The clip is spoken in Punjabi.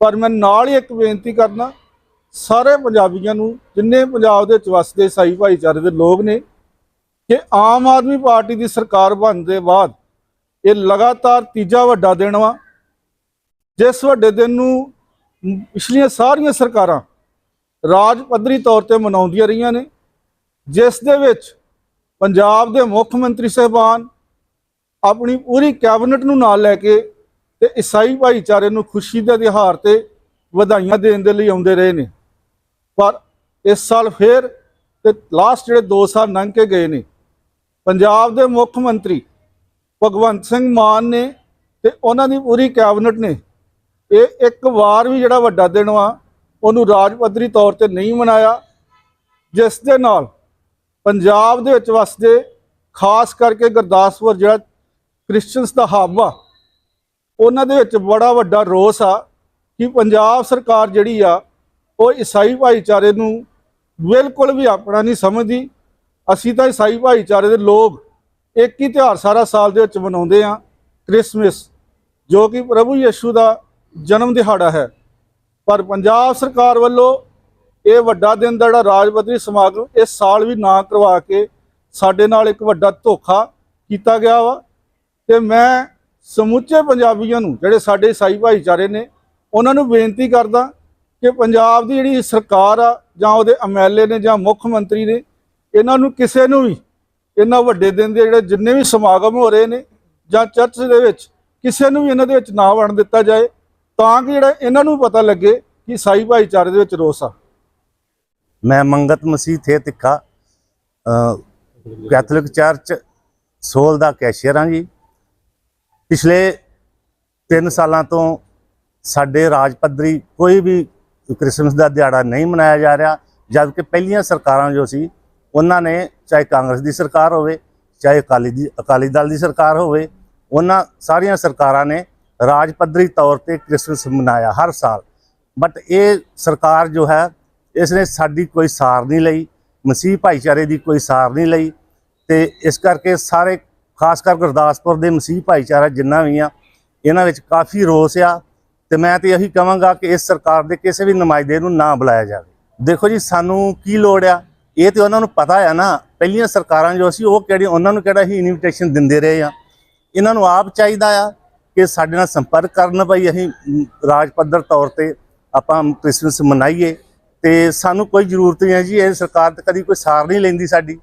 ਪਰ ਮੈਂ ਨਾਲ ਹੀ ਇੱਕ ਬੇਨਤੀ ਕਰਨਾ ਸਾਰੇ ਪੰਜਾਬੀਆਂ ਨੂੰ, ਜਿੰਨੇ ਪੰਜਾਬ ਦੇ ਵਿੱਚ ਵਸਦੇ ਈਸਾਈ ਭਾਈਚਾਰੇ ਦੇ ਲੋਕ ਨੇ, ਕਿ ਆਮ ਆਦਮੀ ਪਾਰਟੀ ਦੀ ਸਰਕਾਰ ਬਣਨ ਦੇ ਬਾਅਦ ਇਹ ਲਗਾਤਾਰ ਤੀਜਾ ਵੱਡਾ ਦਿਨ ਵਾ, ਜਿਸ ਵੱਡੇ ਦਿਨ ਨੂੰ ਪਿਛਲੀਆਂ ਸਾਰੀਆਂ ਸਰਕਾਰਾਂ ਰਾਜ ਪੱਧਰੀ ਤੌਰ ਤੇ ਮਨਾਉਂਦੀਆਂ ਰਹੀਆਂ ਨੇ, ਜਿਸ ਦੇ ਵਿੱਚ ਪੰਜਾਬ ਦੇ ਮੁੱਖ ਮੰਤਰੀ ਸਹਿਬਾਨ ਆਪਣੀ ਪੂਰੀ ਕੈਬਨਿਟ ਨੂੰ ਨਾਲ ਲੈ ਕੇ ਤੇ ਈਸਾਈ ਭਾਈਚਾਰੇ ਨੂੰ ਖੁਸ਼ੀ ਦੇ ਦਿਹਾੜ ਤੇ ਵਧਾਈਆਂ ਦੇਣ ਦੇ ਲਈ ਆਉਂਦੇ ਰਹੇ ਨੇ। ਪਰ ਇਸ ਸਾਲ ਫੇਰ ਤੇ ਲਾਸਟ ਜਿਹੜੇ 2 ਸਾਲ ਲੰਘ ਕੇ ਗਏ ਨੇ, ਪੰਜਾਬ ਦੇ ਮੁੱਖ ਮੰਤਰੀ ਭਗਵੰਤ ਸਿੰਘ ਮਾਨ ਨੇ ਤੇ ਉਹਨਾਂ ਦੀ ਪੂਰੀ ਕੈਬਨਿਟ ਨੇ, ਇਹ ਇੱਕ ਵਾਰ ਵੀ ਜਿਹੜਾ ਵੱਡਾ ਦਿਨ ਵਾ, ਉਹਨੂੰ ਰਾਜ ਪੱਧਰੀ ਤੌਰ ਤੇ ਨਹੀਂ ਮਨਾਇਆ, ਜਿਸ ਦੇ ਨਾਲ ਪੰਜਾਬ ਦੇ ਵਿੱਚ ਵਸਦੇ, ਖਾਸ ਕਰਕੇ ਗੁਰਦਾਸਪੁਰ ਜਿਹੜਾ ਕ੍ਰਿਸਚੀਅਨਸ ਦਾ ਹੱਬ ਆ ਉਹਨਾਂ ਦੇ ਵਿੱਚ ਬੜਾ ਵੱਡਾ ਰੋਸ ਆ ਕਿ ਪੰਜਾਬ ਸਰਕਾਰ ਜਿਹੜੀ ਆ, ਉਹ ਈਸਾਈ ਭਾਈਚਾਰੇ ਨੂੰ ਬਿਲਕੁਲ ਵੀ ਆਪਣਾ ਨਹੀਂ ਸਮਝਦੀ। ਅਸੀਂ ਤਾਂ ਈਸਾਈ ਭਾਈਚਾਰੇ ਦੇ ਲੋਕ ਇੱਕ ਹੀ ਤਿਉਹਾਰ ਸਾਰਾ ਸਾਲ ਦੇ ਵਿੱਚ ਮਨਾਉਂਦੇ ਆ ਕ੍ਰਿਸਮਸ, ਜੋ ਕਿ ਪ੍ਰਭੂ ਯਿਸੂ ਦਾ ਜਨਮ ਦਿਹਾੜਾ ਹੈ। ਪਰ ਪੰਜਾਬ ਸਰਕਾਰ ਵੱਲੋਂ ਇਹ ਵੱਡਾ ਦਿਨ ਦਾ ਜਿਹੜਾ ਰਾਜ ਪੱਧਰੀ ਸਮਾਗਮ ਇਸ ਸਾਲ ਵੀ ਨਾ ਕਰਵਾ ਕੇ ਸਾਡੇ ਨਾਲ ਇੱਕ ਵੱਡਾ ਧੋਖਾ ਕੀਤਾ ਗਿਆ ਵਾ। ਤੇ ਮੈਂ ਸਮੁੱਚੇ ਪੰਜਾਬੀਆਂ ਨੂੰ ਜਿਹੜੇ ਸਾਡੇ ਈਸਾਈ ਭਾਈਚਾਰੇ ਨੇ ਉਹਨਾਂ ਨੂੰ ਬੇਨਤੀ ਕਰਦਾ ਕਿ ਪੰਜਾਬ ਦੀ ਜਿਹੜੀ ਸਰਕਾਰ ਆ ਜਾਂ ਉਹਦੇ ਐਮਐਲਏ ਨੇ ਜਾਂ ਮੁੱਖ ਮੰਤਰੀ ਨੇ ਇਹਨਾਂ ਨੂੰ ਕਿਸੇ ਨੂੰ ਵੀ ਇਹਨਾਂ ਵੱਡੇ ਦਿਨ ਦੇ ਜਿਹੜੇ ਜਿੰਨੇ ਵੀ ਸਮਾਗਮ ਹੋ ਰਹੇ ਨੇ ਜਾਂ ਚਰਚ ਦੇ ਵਿੱਚ ਕਿਸੇ ਨੂੰ ਵੀ ਇਹਨਾਂ ਦੇ ਵਿੱਚ ਨਾ ਵੜਨ ਦਿੱਤਾ ਜਾਏ ਤਾਂ ਕਿ ਜਿਹੜਾ ਇਹਨਾਂ ਨੂੰ ਪਤਾ ਲੱਗੇ ਕਿ ਈਸਾਈ ਭਾਈਚਾਰੇ ਦੇ ਵਿੱਚ ਰੋਸ ਆ। ਮੈਂ ਮੰਗਤ ਮਸੀਹ ਥੇ ਤਿੱਖਾ ਅ, ਕੈਥੋਲਿਕ ਚਰਚ ਸੋਲ ਦਾ ਕੈਸ਼ੀਅਰ ਹਾਂ ਜੀ। ਪਿਛਲੇ 3 ਸਾਲਾਂ ਤੋਂ ਸਾਡੇ ਰਾਜ ਪੱਧਰੀ ਕੋਈ ਵੀ ਕ੍ਰਿਸਮਸ ਦਾ ਦਿਹਾੜਾ ਨਹੀਂ ਮਨਾਇਆ ਜਾ ਰਿਹਾ, ਜਦਕਿ ਪਹਿਲੀਆਂ ਸਰਕਾਰਾਂ ਜੋ ਸੀ, ਉਹਨਾਂ ਨੇ ਚਾਹੇ ਕਾਂਗਰਸ ਦੀ ਸਰਕਾਰ ਹੋਵੇ, ਚਾਹੇ ਅਕਾਲੀ ਦੀ, ਅਕਾਲੀ ਦਲ ਦੀ ਸਰਕਾਰ ਹੋਵੇ, ਉਹਨਾਂ ਸਾਰੀਆਂ ਸਰਕਾਰਾਂ ਨੇ ਰਾਜ ਪੱਧਰੀ ਤੌਰ ਤੇ ਕ੍ਰਿਸਮਸ ਮਨਾਇਆ ਹਰ ਸਾਲ। ਬਟ ਇਹ ਸਰਕਾਰ ਜੋ ਹੈ ਇਸ ਨੇ ਸਾਡੀ ਕੋਈ ਸਾਰ ਨਹੀਂ ਲਈ, ਮਸੀਹ ਭਾਈਚਾਰੇ ਦੀ ਕੋਈ ਸਾਰ ਨਹੀਂ ਲਈ, ਤੇ ਇਸ ਕਰਕੇ ਸਾਰੇ ਖਾਸ ਕਰ ਗੁਰਦਾਸਪੁਰ ਦੇ ਮਸੀਹ ਭਾਈਚਾਰਾ ਜਿੰਨਾ ਵੀ ਆ, ਇਹਨਾਂ ਵਿੱਚ ਕਾਫੀ ਰੋਸ ਆ ਤੇ ਮੈਂ ਤੇ ਇਹੀ ਕਹਾਂਗਾ ਕਿ ਇਸ ਸਰਕਾਰ ਦੇ ਕਿਸੇ ਵੀ ਨੁਮਾਇੰਦੇ ਨੂੰ ਨਾ ਬੁਲਾਇਆ ਜਾਵੇ। ਦੇਖੋ ਜੀ, ਸਾਨੂੰ ਕੀ ਲੋੜ ਆ? ਇਹ ਤੇ ਉਹਨਾਂ ਨੂੰ ਪਤਾ ਆ ਨਾ, ਪਹਿਲੀਆਂ ਸਰਕਾਰਾਂ ਜੋ ਸੀ ਉਹ ਕਿਹੜੀ, ਉਹਨਾਂ ਨੂੰ ਕਿਹੜਾ ਹੀ ਇਨਵੀਟੇਸ਼ਨ ਦਿੰਦੇ ਰਹੇ ਆ। ਇਹਨਾਂ ਨੂੰ ਆਪ ਚਾਹੀਦਾ ਆ ਕਿ ਸਾਡੇ ਨਾਲ ਸੰਪਰਕ ਕਰਨ ਭਾਈ ਅਸੀਂ ਰਾਜ ਪੱਧਰ ਤੌਰ ਤੇ ਆਪਾਂ ਕ੍ਰਿਸਮਸ ਮਨਾਈਏ ਤੇ ਸਾਨੂੰ ਕੋਈ ਜ਼ਰੂਰਤ ਨਹੀਂ ਹੈ ਜੀ, ਇਹ ਸਰਕਾਰ ਤੇ ਕਦੀ ਕੋਈ ਸਾਰ ਨਹੀਂ ਲੈਂਦੀ ਸਾਡੀ।